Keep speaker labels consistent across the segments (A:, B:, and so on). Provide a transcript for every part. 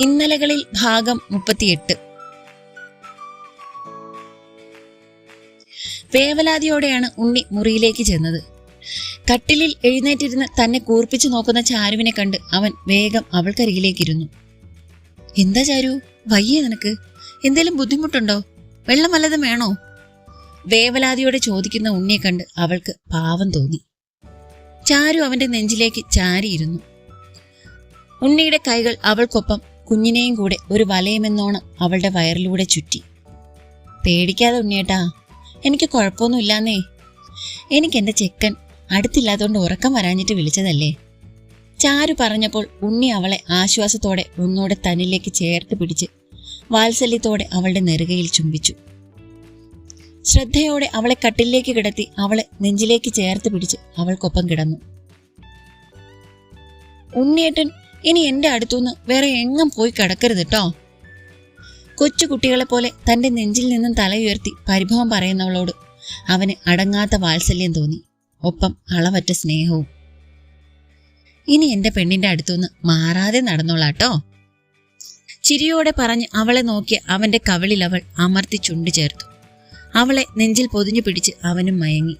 A: ഇന്നലകളിൽ ഭാഗം മുപ്പത്തിയെട്ട്. വേവലാതിയോടെയാണ് ഉണ്ണി മുറിയിലേക്ക് ചെന്നത്. കട്ടിലിൽ എഴുന്നേറ്റിരുന്ന് തന്നെ കൂർപ്പിച്ചു നോക്കുന്ന ചാരുവിനെ കണ്ട് അവൻ വേഗം അവൾക്കരികിലേക്കിരുന്നു. എന്താ ചാരു? വയ്യേ നിനക്ക്. എന്തേലും ബുദ്ധിമുട്ടുണ്ടോ? വെള്ളം വല്ലതും വേണോ? വേവലാതിയോടെ ചോദിക്കുന്ന ഉണ്ണിയെ കണ്ട് അവൾക്ക് പാവം തോന്നി. ചാരു അവന്റെ നെഞ്ചിലേക്ക് ചാരിയിരുന്നു. ഉണ്ണിയുടെ കൈകൾ അവൾക്കൊപ്പം കുഞ്ഞിനെയും കൂടെ ഒരു വലയമെന്നോണം അവളുടെ വയറിലൂടെ ചുറ്റി. പേടിക്കാതെ ഉണ്ണിയേട്ടാ എനിക്ക് കുഴപ്പമൊന്നുമില്ലാന്നേ. എനിക്ക് എന്റെ ചെക്കൻ അടുത്തില്ലാത്തതുകൊണ്ട് ഉറക്കം വരാഞ്ഞിട്ട് വിളിച്ചതല്ലേ? ചാരു പറഞ്ഞപ്പോൾ ഉണ്ണി അവളെ ആശ്വാസത്തോടെ ഒന്നുകൂടെ തന്നിലേക്ക് ചേർത്ത് പിടിച്ച് വാത്സല്യത്തോടെ അവളുടെ നെറുകയിൽ ചുംബിച്ചു. ശ്രദ്ധയോടെ അവളെ കട്ടിലേക്ക് കിടത്തി അവളെ നെഞ്ചിലേക്ക് ചേർത്ത് പിടിച്ച് അവൾക്കൊപ്പം കിടന്നു. ഉണ്ണിയേട്ടൻ ഇനി എന്റെ അടുത്തുനിന്ന് വേറെ എങ്ങും പോയി കിടക്കരുത് കേട്ടോ കൊച്ചുകുട്ടികളെ പോലെ തന്റെ നെഞ്ചിൽ നിന്നും തലയുയർത്തി പരിഭവം പറയുന്നവളോട് അവന് അടങ്ങാത്ത വാത്സല്യം തോന്നി. ഒപ്പം അളവറ്റ സ്നേഹവും. ഇനി എന്റെ പെണ്ണിന്റെ അടുത്തുനിന്ന് മാറാതെ നടന്നോളാട്ടോ ചിരിയോടെ പറഞ്ഞ് അവളെ നോക്കി അവന്റെ കവിളിൽ അവൾ അമർത്തി ചുണ്ടു ചേർത്തു. അവളെ നെഞ്ചിൽ പൊതിഞ്ഞു പിടിച്ച് അവനും മയങ്ങി.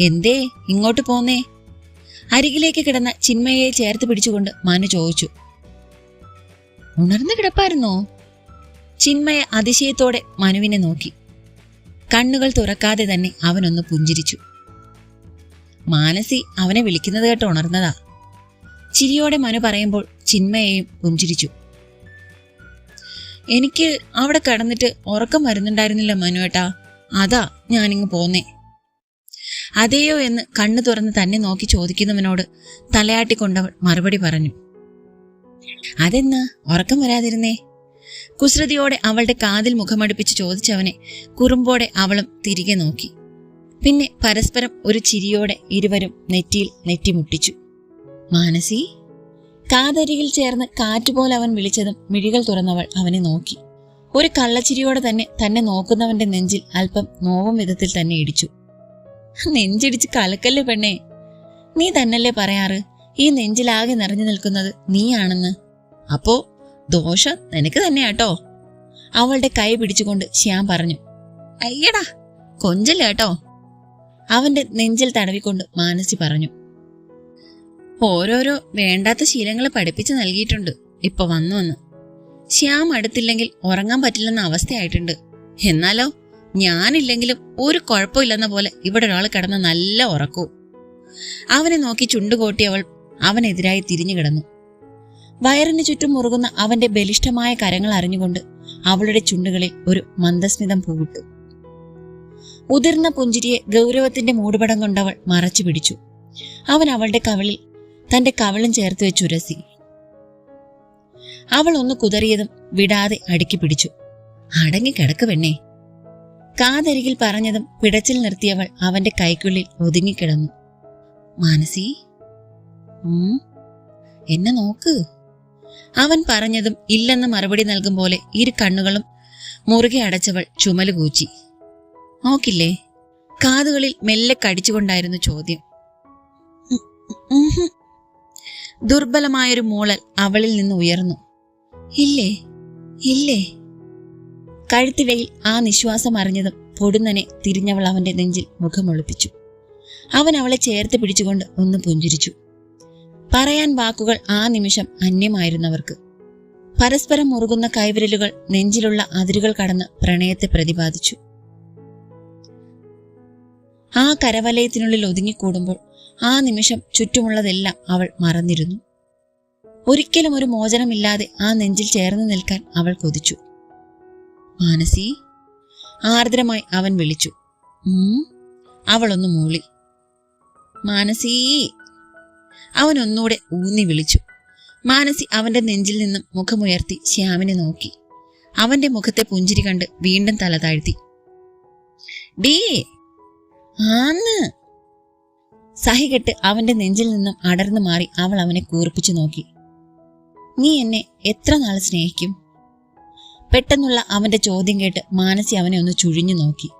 A: എന്തേ ഇങ്ങോട്ട് പോന്നേ? അരികിലേക്ക് കിടന്ന ചിന്മയെ ചേർത്ത് പിടിച്ചുകൊണ്ട് മനു ചോദിച്ചു ഉണർന്നു കിടപ്പായിരുന്നോ? ചിന്മയ അതിശയത്തോടെ മനുവിനെ നോക്കി. കണ്ണുകൾ തുറക്കാതെ തന്നെ അവനൊന്ന് പുഞ്ചിരിച്ചു. മാനസി അവനെ വിളിക്കുന്നത് കേട്ട് ഉണർന്നതാ. ചിരിയോടെ മനു പറയുമ്പോൾ ചിന്മയെയും പുഞ്ചിരിച്ചു. എനിക്ക് അവിടെ കടന്നിട്ട് ഉറക്കം വരുന്നുണ്ടായിരുന്നില്ല ഏട്ടാ. അതാ ഞാനിങ്ങ് പോന്നേ. അതെയോ എന്ന് കണ്ണു തുറന്ന് തന്നെ നോക്കി ചോദിക്കുന്നവനോട് തലയാട്ടിക്കൊണ്ടവൾ മറുപടി പറഞ്ഞു. അതെന്നാ ഉറക്കം വരാതിരുന്നേ. കുസൃതിയോടെ അവളുടെ കാതിൽ മുഖമടുപ്പിച്ച് ചോദിച്ചവനെ കുറുമ്പോടെ അവളും തിരികെ നോക്കി. പിന്നെ പരസ്പരം ഒരു ചിരിയോടെ ഇരുവരും നെറ്റിയിൽ നെറ്റിമുട്ടിച്ചു. മാനസി? കാതരികിൽ ചേർന്ന് കാറ്റുപോലെ അവൻ വിളിച്ചതും മിഴികൾ തുറന്നവൾ അവനെ നോക്കി. ഒരു കള്ളച്ചിരിയോടെ തന്നെ തന്നെ നോക്കുന്നവന്റെ നെഞ്ചിൽ അല്പം നോവും വിധത്തിൽ തന്നെ ഇടിച്ചു. നെഞ്ചിടിച്ച് കലക്കല്ലേ പെണ്ണേ? നീ തന്നല്ലേ പറയാറ്? ഈ നെഞ്ചിലാകെ നിറഞ്ഞു നിൽക്കുന്നത് നീയാണെന്ന്. അപ്പോ ദോഷം നിനക്ക് തന്നെയാട്ടോ അവളുടെ കൈ പിടിച്ചുകൊണ്ട് ശ്യാം പറഞ്ഞു. അയ്യടാ കൊഞ്ചല്ല കേട്ടോ അവന്റെ നെഞ്ചിൽ തടവിക്കൊണ്ട് മാനസി പറഞ്ഞു. ഓരോരോ വേണ്ടാത്ത ശീലങ്ങൾ പഠിപ്പിച്ചു നൽകിയിട്ടുണ്ട്. ഇപ്പൊ വന്നു വന്ന്. ശ്യാം അടുത്തില്ലെങ്കിൽ ഉറങ്ങാൻ പറ്റില്ലെന്ന അവസ്ഥയായിട്ടുണ്ട്. എന്നാലോ ഞാനില്ലെങ്കിലും ഒരു കുഴപ്പമില്ലെന്ന പോലെ ഇവിടെ ഒരാൾ കിടന്ന് നല്ല ഉറക്കൂ അവനെ നോക്കി ചുണ്ടുകോട്ടി അവൾ അവനെതിരായി തിരിഞ്ഞു കിടന്നു. വയറിന് ചുറ്റും മുറുകുന്ന അവന്റെ ബലിഷ്ഠമായ കരങ്ങൾ അറിഞ്ഞുകൊണ്ട് അവളുടെ ചുണ്ടുകളിൽ ഒരു മന്ദസ്മിതം പൂവിട്ടു. ഉതിർന്ന പുഞ്ചിരിയെ ഗൗരവത്തിന്റെ മൂടുപടം കൊണ്ടവൾ മറച്ചു പിടിച്ചു. അവൻ അവളുടെ കവളിൽ തന്റെ കവളും ചേർത്ത് വെച്ചുരസി അവൾ ഒന്ന് കുതറിയതും വിടാതെ അടുക്കി പിടിച്ചു. അടങ്ങി കിടക്ക് പെണ്ണേ. കാതരികിൽ പറഞ്ഞതും പിടച്ചിൽ നിർത്തിയവൾ അവന്റെ കൈക്കുള്ളിൽ ഒതുങ്ങിക്കിടന്നു. മാനസി എന്നെ നോക്ക്. അവൻ പറഞ്ഞതും ഇല്ലെന്ന് മറുപടി നൽകും പോലെ ഇരു കണ്ണുകളും മുറുകെ അടച്ചവൾ ചുമൽ കൂച്ചി. നോക്കില്ലേ കാതുകളിൽ മെല്ലെ കടിച്ചുകൊണ്ടായിരുന്നു ചോദ്യം. ദുർബലമായൊരു മൂളൽ അവളിൽ നിന്ന് ഉയർന്നു. ഇല്ലേ ഇല്ലേ കഴുത്തിടയിൽ ആ നിശ്വാസം അറിഞ്ഞതും പൊടുന്നനെ തിരിഞ്ഞവൾ അവന്റെ നെഞ്ചിൽ മുഖമൊളിപ്പിച്ചു അവൻ അവളെ ചേർത്ത് പിടിച്ചുകൊണ്ട് ഒന്ന് പുഞ്ചിരിച്ചു. പറയാൻ വാക്കുകൾ ആ നിമിഷം അന്യമായിരുന്നവർക്ക്. പരസ്പരം മുറുകുന്ന കൈവിരലുകൾ നെഞ്ചിലുള്ള അതിരുകൾ കടന്ന് പ്രണയത്തെ പ്രതിപാദിച്ചു. ആ കരവലയത്തിനുള്ളിൽ ഒതുങ്ങിക്കൂടുമ്പോൾ ആ നിമിഷം ചുറ്റുമുള്ളതെല്ലാം അവൾ മറന്നിരുന്നു. ഒരിക്കലും ഒരു മോചനമില്ലാതെ ആ നെഞ്ചിൽ ചേർന്ന് നിൽക്കാൻ അവൾ കൊതിച്ചു. മാനസി ആർദ്രമായി അവൻ വിളിച്ചു. അവളൊന്ന് മൂളി. മാനസീ അവൻ ഒന്നുകൂടെ ഊന്നി വിളിച്ചു. മാനസി അവന്റെ നെഞ്ചിൽ നിന്നും മുഖമുയർത്തി ശ്യാമിനെ നോക്കി. അവന്റെ മുഖത്തെ പുഞ്ചിരി കണ്ട് വീണ്ടും തല താഴ്ത്തി. ഡീ ആന്ന്. സഹികെട്ട് അവന്റെ നെഞ്ചിൽ നിന്നും അടർന്നു മാറി അവൾ അവനെ കൂർപ്പിച്ചു നോക്കി. നീ എന്നെ എത്ര നാൾ സ്നേഹിക്കും? പെട്ടെന്നുള്ള അവന്റെ ചോദ്യം കേട്ട് മാനസി അവനെ ഒന്ന് ചുഴിഞ്ഞു നോക്കി.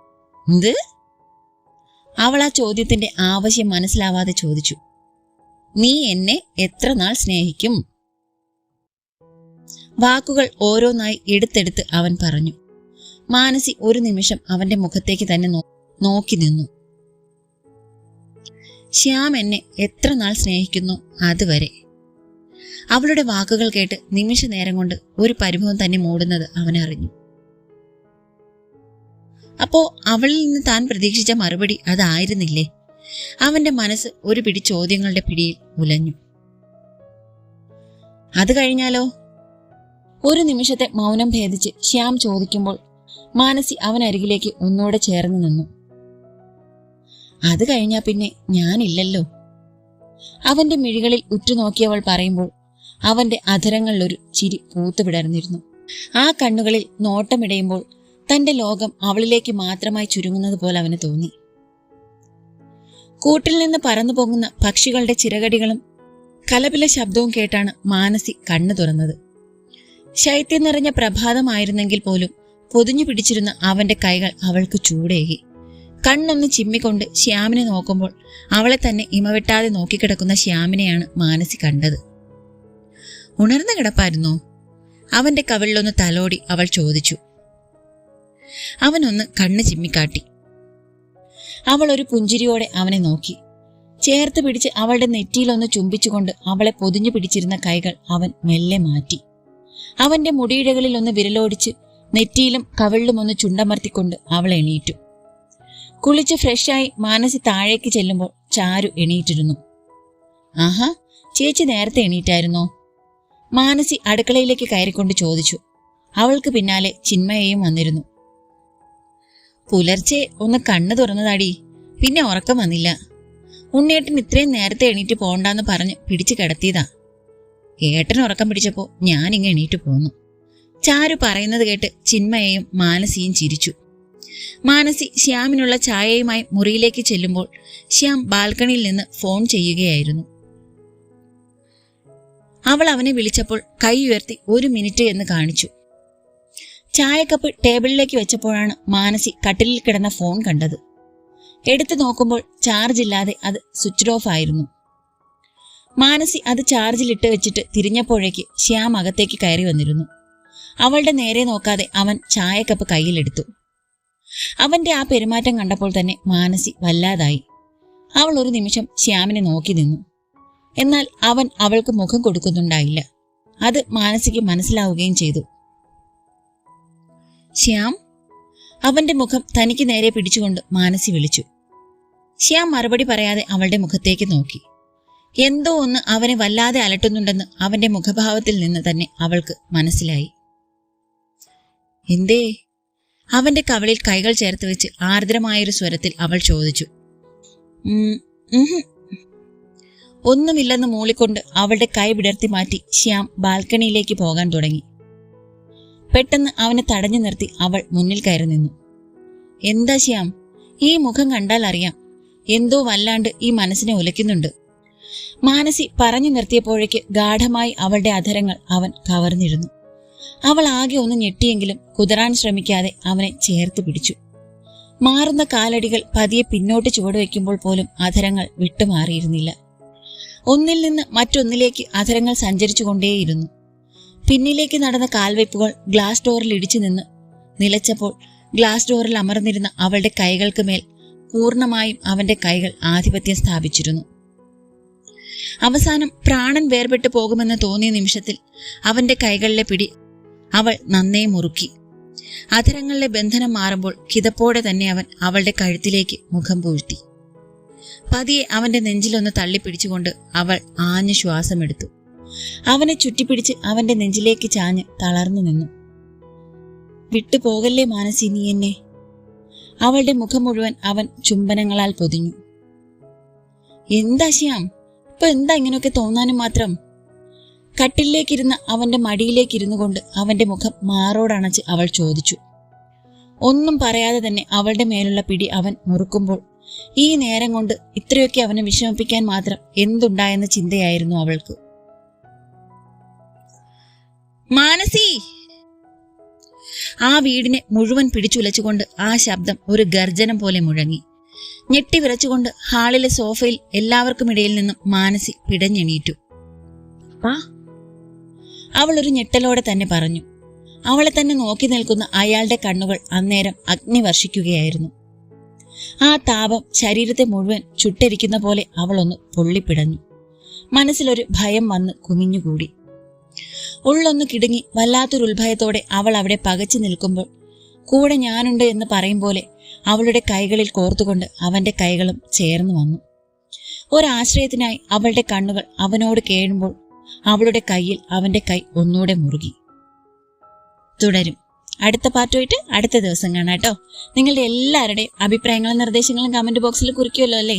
A: എന്ത്? അവൾ ആ ചോദ്യത്തിന്റെ ആവശ്യം മനസ്സിലാവാതെ ചോദിച്ചു. നീ എന്നെ എത്ര നാൾ സ്നേഹിക്കും? വാക്കുകൾ ഓരോന്നായി എടുത്തെടുത്ത് അവൻ പറഞ്ഞു. മാനസി ഒരു നിമിഷം അവന്റെ മുഖത്തേക്ക് തന്നെ നോക്കി നിന്നു. ശ്യാം എന്നെ എത്ര നാൾ സ്നേഹിക്കുന്നു അതുവരെ? അവളുടെ വാക്കുകൾ കേട്ട് നിമിഷ നേരം കൊണ്ട് ഒരു പരിഭവം തന്നെ മൂടുന്നത് അവൻ അറിഞ്ഞു. അപ്പോ അവളിൽ നിന്ന് താൻ പ്രതീക്ഷിച്ച മറുപടി അതായിരുന്നില്ലേ? അവന്റെ മനസ്സ് ഒരു പിടി ചോദ്യങ്ങളുടെ പിടിയിൽ ഉലഞ്ഞു. അത് കഴിഞ്ഞാലോ? ഒരു നിമിഷത്തെ മൗനം ഭേദിച്ച് ശ്യാം ചോദിക്കുമ്പോൾ മാനസി അവനരികിലേക്ക് ഒന്നുകൂടെ ചേർന്ന് നിന്നു. അത് കഴിഞ്ഞാ പിന്നെ ഞാനില്ലല്ലോ. അവന്റെ മിഴികളിൽ ഉറ്റുനോക്കിയവൾ പറയുമ്പോൾ അവന്റെ അധരങ്ങളിലൊരു ചിരി പൂത്തുവിടർന്നിരുന്നു ആ കണ്ണുകളിൽ നോട്ടമിടയുമ്പോൾ തന്റെ ലോകം അവളിലേക്ക് മാത്രമായി ചുരുങ്ങുന്നത് പോലെ അവന് തോന്നി. കൂട്ടിൽ നിന്ന് പറന്നു പോകുന്ന പക്ഷികളുടെ ചിറകടികളും കലപില ശബ്ദവും കേട്ടാണ് മാനസി കണ്ണു തുറന്നത്. ശൈത്യം നിറഞ്ഞ പ്രഭാതമായിരുന്നെങ്കിൽ പോലും പൊതിഞ്ഞു പിടിച്ചിരുന്ന അവന്റെ കൈകൾ അവൾക്ക് ചൂടേകി. കണ്ണൊന്ന് ചിമ്മിക്കൊണ്ട് ശ്യാമിനെ നോക്കുമ്പോൾ അവളെ തന്നെ ഇമവെട്ടാതെ നോക്കിക്കിടക്കുന്ന ശ്യാമിനെയാണ് മാനസി കണ്ടത്. ഉണർന്നു കിടപ്പായിരുന്നു. അവന്റെ കവിളിലൊന്ന് തലോടി അവൾ ചോദിച്ചു. അവനൊന്ന് കണ്ണ് ചിമ്മിക്കാട്ടി. അവൾ ഒരു പുഞ്ചിരിയോടെ അവനെ നോക്കി. ചേർത്ത് പിടിച്ച് അവളുടെ നെറ്റിയിലൊന്ന് ചുംബിച്ചുകൊണ്ട് അവളെ പൊതിഞ്ഞു പിടിച്ചിരുന്ന കൈകൾ അവൻ മെല്ലെ മാറ്റി. അവന്റെ മുടിയിഴകളിൽ ഒന്ന് വിരലോടിച്ച് നെറ്റിയിലും കവിളിലും ഒന്ന് ചുണ്ടമർത്തിക്കൊണ്ട് അവൾ എണീറ്റു. കുളിച്ച് ഫ്രഷായി മാനസി താഴേക്ക് ചെല്ലുമ്പോൾ ചാരു എണീറ്റിരുന്നു. ആഹാ ചേച്ചി നേരത്തെ എണീറ്റായിരുന്നോ? മാനസി അടുക്കളയിലേക്ക് കയറിക്കൊണ്ട് ചോദിച്ചു. അവൾക്ക് പിന്നാലെ ചിന്മയയും വന്നിരുന്നു. പുലർച്ചെ ഒന്ന് കണ്ണു തുറന്നതാടി. പിന്നെ ഉറക്കം വന്നില്ല. ഉണ്ണിയേട്ടൻ ഇത്രയും നേരത്തെ എണീറ്റ് പോണ്ടാന്ന് പറഞ്ഞ് പിടിച്ചു കിടത്തിയതാ. ഏട്ടൻ ഉറക്കം പിടിച്ചപ്പോ ഞാനിങ്ങ് എണീറ്റ് പോന്നു. ചാരു പറയുന്നത് കേട്ട് ചിന്മയയും മാനസിയും ചിരിച്ചു. മാനസി ശ്യാമിനുള്ള ചായയുമായി മുറിയിലേക്ക് ചെല്ലുമ്പോൾ ശ്യാം ബാൽക്കണിയിൽ നിന്ന് ഫോൺ ചെയ്യുകയായിരുന്നു. അവൾ അവനെ വിളിച്ചപ്പോൾ കൈ ഉയർത്തി ഒരു മിനിറ്റ് എന്ന് കാണിച്ചു. ചായക്കപ്പ് ടേബിളിലേക്ക് വെച്ചപ്പോഴാണ് മാനസി കട്ടിലിൽ കിടന്ന ഫോൺ കണ്ടത്. എടുത്തു നോക്കുമ്പോൾ ചാർജ് ഇല്ലാതെ അത് സ്വിച്ച് ഓഫ് ആയിരുന്നു. മാനസി അത് ചാർജിലിട്ട് വെച്ചിട്ട് തിരിഞ്ഞപ്പോഴേക്ക് ശ്യാം അകത്തേക്ക് കയറി വന്നിരുന്നു. അവളുടെ നേരെ നോക്കാതെ അവൻ ചായക്കപ്പ് കയ്യിലെടുത്തു. അവന്റെ ആ പെരുമാറ്റം കണ്ടപ്പോൾ തന്നെ മാനസി വല്ലാതായി. അവൾ ഒരു നിമിഷം ശ്യാമിനെ നോക്കി നിന്നു. എന്നാൽ അവൻ അവൾക്ക് മുഖം കൊടുക്കുന്നുണ്ടായില്ല. അത് മാനസിക്ക് മനസ്സിലാവുകയും ചെയ്തു. ശ്യാം? അവന്റെ മുഖം തനിക്ക് നേരെ പിടിച്ചുകൊണ്ട് മാനസി വിളിച്ചു. ശ്യാം മറുപടി പറയാതെ അവളുടെ മുഖത്തേക്ക് നോക്കി. എന്തോ ഒന്ന് അവനെ വല്ലാതെ അലട്ടുന്നുണ്ടെന്ന് അവന്റെ മുഖഭാവത്തിൽ നിന്ന് തന്നെ അവൾക്ക് മനസ്സിലായി. എന്തേ? അവന്റെ കവളിൽ കൈകൾ ചേർത്ത് വെച്ച് ആർദ്രമായൊരു സ്വരത്തിൽ അവൾ ചോദിച്ചു. ഒന്നുമില്ലെന്ന് മൂളിക്കൊണ്ട് അവളുടെ കൈ വിടർത്തി മാറ്റി ശ്യാം ബാൽക്കണിയിലേക്ക് പോകാൻ തുടങ്ങി. പെട്ടെന്ന് അവനെ തടഞ്ഞു നിർത്തി അവൾ മുന്നിൽ കയറി നിന്നു. എന്താ ശ്യാം? ഈ മുഖം കണ്ടാൽ അറിയാം. എന്തോ വല്ലാണ്ട് ഈ മനസ്സിനെ ഉലയ്ക്കുന്നുണ്ട്. മാനസി പറഞ്ഞു നിർത്തിയപ്പോഴേക്ക് ഗാഠമായി അവളുടെ അധരങ്ങൾ അവൻ കവർന്നിരുന്നു. അവൾ ആകെ ഒന്ന് ഞെട്ടിയെങ്കിലും കുതിരാൻ ശ്രമിക്കാതെ അവനെ ചേർത്ത് പിടിച്ചു. മാറുന്ന കാലടികൾ പതിയെ പിന്നോട്ട് ചുവടുവെക്കുമ്പോൾ പോലും അധരങ്ങൾ വിട്ടുമാറിയിരുന്നില്ല. ഒന്നിൽ നിന്ന് മറ്റൊന്നിലേക്ക് അധരങ്ങൾ സഞ്ചരിച്ചുകൊണ്ടേയിരുന്നു. പിന്നിലേക്ക് നടന്ന കാൽവെപ്പുകൾ ഗ്ലാസ് ഡോറിൽ ഇടിച്ചു നിന്ന് നിലച്ചപ്പോൾ ഗ്ലാസ് ഡോറിൽ അമർന്നിരുന്ന അവളുടെ കൈകൾക്ക് മേൽ പൂർണമായും അവന്റെ കൈകൾ ആധിപത്യം സ്ഥാപിച്ചിരുന്നു. അവസാനം പ്രാണൻ വേർപെട്ടു പോകുമെന്ന് തോന്നിയ നിമിഷത്തിൽ അവന്റെ കൈകളിലെ പിടി അവൾ നന്നേ മുറുക്കി. അധരങ്ങളിലെ ബന്ധനം മാറുമ്പോൾ കിതപ്പോടെ തന്നെ അവൻ അവളുടെ കഴുത്തിലേക്ക് മുഖം പൂഴ്ത്തി. പതിയെ അവന്റെ നെഞ്ചിലൊന്ന് തള്ളിപ്പിടിച്ചുകൊണ്ട് അവൾ ആഞ്ഞു ശ്വാസമെടുത്തു. അവനെ ചുറ്റിപ്പിടിച്ച് അവന്റെ നെഞ്ചിലേക്ക് ചാഞ്ഞ് തളർന്നു നിന്നു. വിട്ടുപോകല്ലേ മാനസി നീ എന്നെ? അവളുടെ മുഖം മുഴുവൻ അവൻ ചുംബനങ്ങളാൽ പൊതിഞ്ഞു. എന്താ ശ്യാം? ഇപ്പൊ എന്താ ഇങ്ങനെയൊക്കെ തോന്നാനും മാത്രം? കട്ടിലേക്കിരുന്ന് അവന്റെ മടിയിലേക്കിരുന്നു കൊണ്ട് അവന്റെ മുഖം മാറോടണച്ച് അവൾ ചോദിച്ചു. ഒന്നും പറയാതെ തന്നെ അവളുടെ മേലുള്ള പിടി അവൻ മുറുക്കുമ്പോൾ ഈ നേരം കൊണ്ട് ഇത്രയൊക്കെ അവനെ വിഷമിപ്പിക്കാൻ മാത്രം എന്തുണ്ടായെന്ന ചിന്തയായിരുന്നു അവൾക്ക്. മാനസി! ആ വീടിനെ മുഴുവൻ പിടിച്ചുലച്ചുകൊണ്ട് ആ ശബ്ദം ഒരു ഗർജനം പോലെ മുഴങ്ങി. ഞെട്ടി വിറച്ചുകൊണ്ട് ഹാളിലെ സോഫയിൽ എല്ലാവർക്കും ഇടയിൽ നിന്നും മാനസി പിടഞ്ഞെണീറ്റു. അവൾ ഒരു ഞെട്ടലോടെ തന്നെ പറഞ്ഞു. അവളെ തന്നെ നോക്കി നിൽക്കുന്ന അയാളുടെ കണ്ണുകൾ അന്നേരം അഗ്നി വർഷിക്കുകയായിരുന്നു ആ താപം ശരീരത്തെ മുഴുവൻ ചുട്ടരിക്കുന്ന പോലെ അവളൊന്ന് പൊള്ളിപ്പിടഞ്ഞു. മനസ്സിലൊരു ഭയം വന്ന് കുമിഞ്ഞുകൂടി. ഉള്ളൊന്ന് കിടുങ്ങി വല്ലാത്തൊരു ഉത്ഭയത്തോടെ അവൾ അവിടെ പകച്ചു നിൽക്കുമ്പോൾ കൂടെ ഞാനുണ്ട് എന്ന് പറയും പോലെ അവളുടെ കൈകളിൽ കോർത്തുകൊണ്ട് അവന്റെ കൈകളും ചേർന്നു വന്നു. ഒരാശ്രയത്തിനായി അവളുടെ കണ്ണുകൾ അവനോട് കേഴുമ്പോൾ അവളുടെ കയ്യിൽ അവന്റെ കൈ ഒന്നുകൂടെ മുറുകി. തുടരും. അടുത്ത പാർട്ടുമായിട്ട് അടുത്ത ദിവസം കാണാം കേട്ടോ. നിങ്ങളുടെ എല്ലാവരുടെയും അഭിപ്രായങ്ങളും നിർദ്ദേശങ്ങളും കമന്റ് ബോക്സിൽ കുറിക്കുമല്ലോ അല്ലേ?